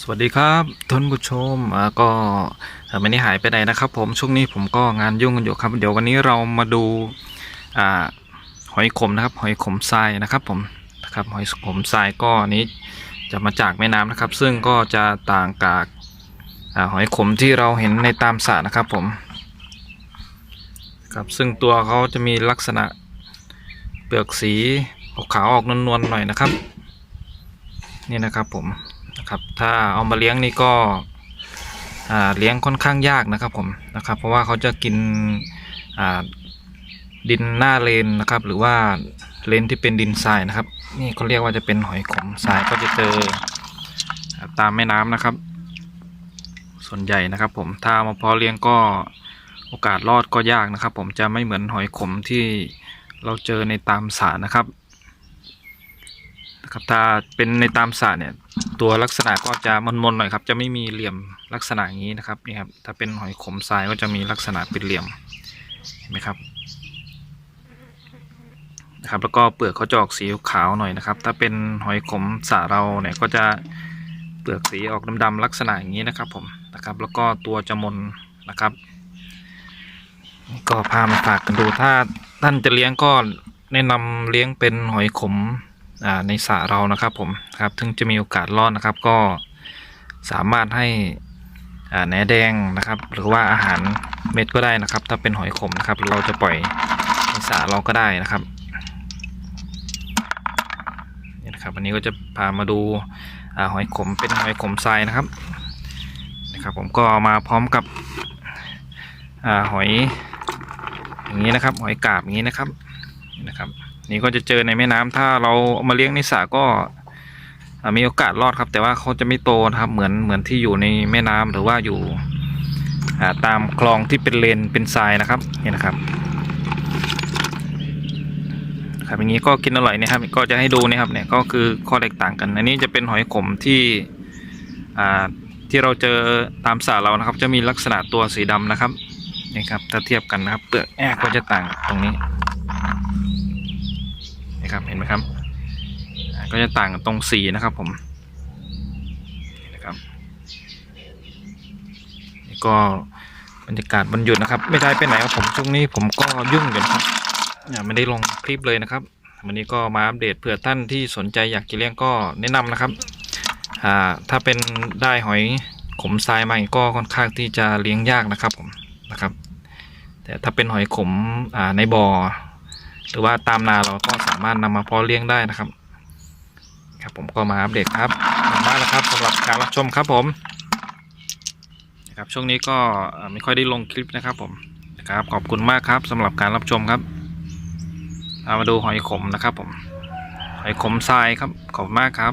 สวัสดีครับท่านผู้ชมก็ไม่ได้หายไปไหนนะครับ ผมช่วงนี้ผมก็งานยุ่งกันอยู่ครับ เดี๋ยววันนี้เรามาดูอหอยขมนะครับ หอยขมทรายนะครับ ผมนะครับหอยขมทรายก็นี้จะมาจากแม่น้ำนะครับ ซึ่งก็จะต่างจากหอยขมที่เราเห็นในตามสระนะครับผมครับซึ่งตัวเขาจะมีลักษณะเปลือกสีขาวออกนวลๆหน่อยนะครับ นี่นะครับผม นะครับ ถ้าเอามาเลี้ยงนี่ก็เลี้ยงค่อนข้างยากนะครับผมนะครับ เพราะว่าเขาจะกินดินหน้าเลนนะครับ หรือว่าเลนที่เป็นดินทรายนะครับ นี่เขาเรียกว่าจะเป็นหอยขมทรายก็จะเจอตามแม่น้ำนะครับ ส่วนใหญ่นะครับ ผมถ้ามาพาะเลี้ยงก็โอกาสรอดก็ยากนะครับ ผมจะไม่เหมือนหอยขมที่เราเจอในตามสรนะครับ นะครับถ้าเป็นในตามศาสตระเนี่ย ตัวลักษณะก็จะมนๆหน่อยครับ จะไม่มีเหลี่ยมลักษณะอย่างนี้นะครับนี่ครับถ้าเป็นหอยขมทรายก็จะมีลักษณะเป็นเหลี่ยมเห็นไหมครับนะครับ แล้วก็เปลือกเขาจะออกสีขาวหน่อยนะครับ ถ้าเป็นหอยขมสระเราเนี่ยก็จะเปลือกสีออกดำๆลักษณะอย่างนี้นะครับผมนะครับ แล้วก็ตัวจะมนนะครับ ก็พามาฝากกันดูถ้าท่านจะเลี้ยงก็แนะนำเลี้ยงเป็นหอยขม ในสระเรานะครับผมครับถึงจะมีโอกาสรอดนะครับก็สามารถให้แหนแดงนะครับ หรือว่าอาหารเม็ดก็ได้นะครับ ถ้าเป็นหอยขมนะครับ เราจะปล่อยในสระเราก็ได้นะครับนี่นะครับวันนี้ก็จะพามาดูอหอยขมเป็นหอยขมทรายนะครับนะครับ ผมก็เอามาพร้อมกับอหอยอย่างนี้นะครับ หอยกาบอย่างนี้นะครับ นี่นะครับ นี่ก็จะเจอในแม่น้ำถ้าเราเอามาเลี้ยงในสระก็มีโอกาสรอดครับ แต่ว่าเขาจะไม่โตนะครับ เหมือนเหมือนที่อยู่ในแม่น้ำหรือว่าอยู่ตามคลองที่เป็นเลนเป็นทรายนะครับนี่นะครับครับอย่างนี้ก็กินอร่อยนะครับ ก็จะให้ดูนะครับเนี่ยก็คือข้อแตกต่างกัน อันนี้จะเป็นหอยขมที่ที่เราเจอตามสระเรานะครับ จะมีลักษณะตัวสีดำนะครับนี่ครับถ้าเทียบกันนะครับ เปลือกแอกก็จะต่างตรงนี้ นะครับเห็นไหมครับ ก็จะต่างกันตรงสีนะครับผมนะครับนี่ก็บรรยากาศวันหยุดนะครับ ไม่ได้ไปไหนครับผมช่วงนี้ผมก็ยุ่งอยู่นะครับอ่าไม่ได้ลงคลิปเลยนะครับ วันนี้ก็มาอัปเดตเผื่อท่านที่สนใจอยากจะเลี้ยงก็แนะนำนะครับอ่าถ้าเป็นได้หอยขมทรายมาก็ค่อนข้างที่จะเลี้ยงยากนะครับผมนะครับ แต่ถ้าเป็นหอยขมอ่าในบ่อ หรือว่าตามนาเราก็ามารถนำมาเพาะเลี้ยงได้นะครับ ครับผมก็มาอัปเดตครับขอบคุณมากนะครับสำหรับการรับชมครับผมนะครับช่วงนี้ก็ไม่ค่อยได้ลงคลิปนะครับผมนะครับขอบคุณมากครับสำหรับการรับชมครับเอามาดูหอยขมนะครับผมหอยขมทรายครับขอบคุณมากครับ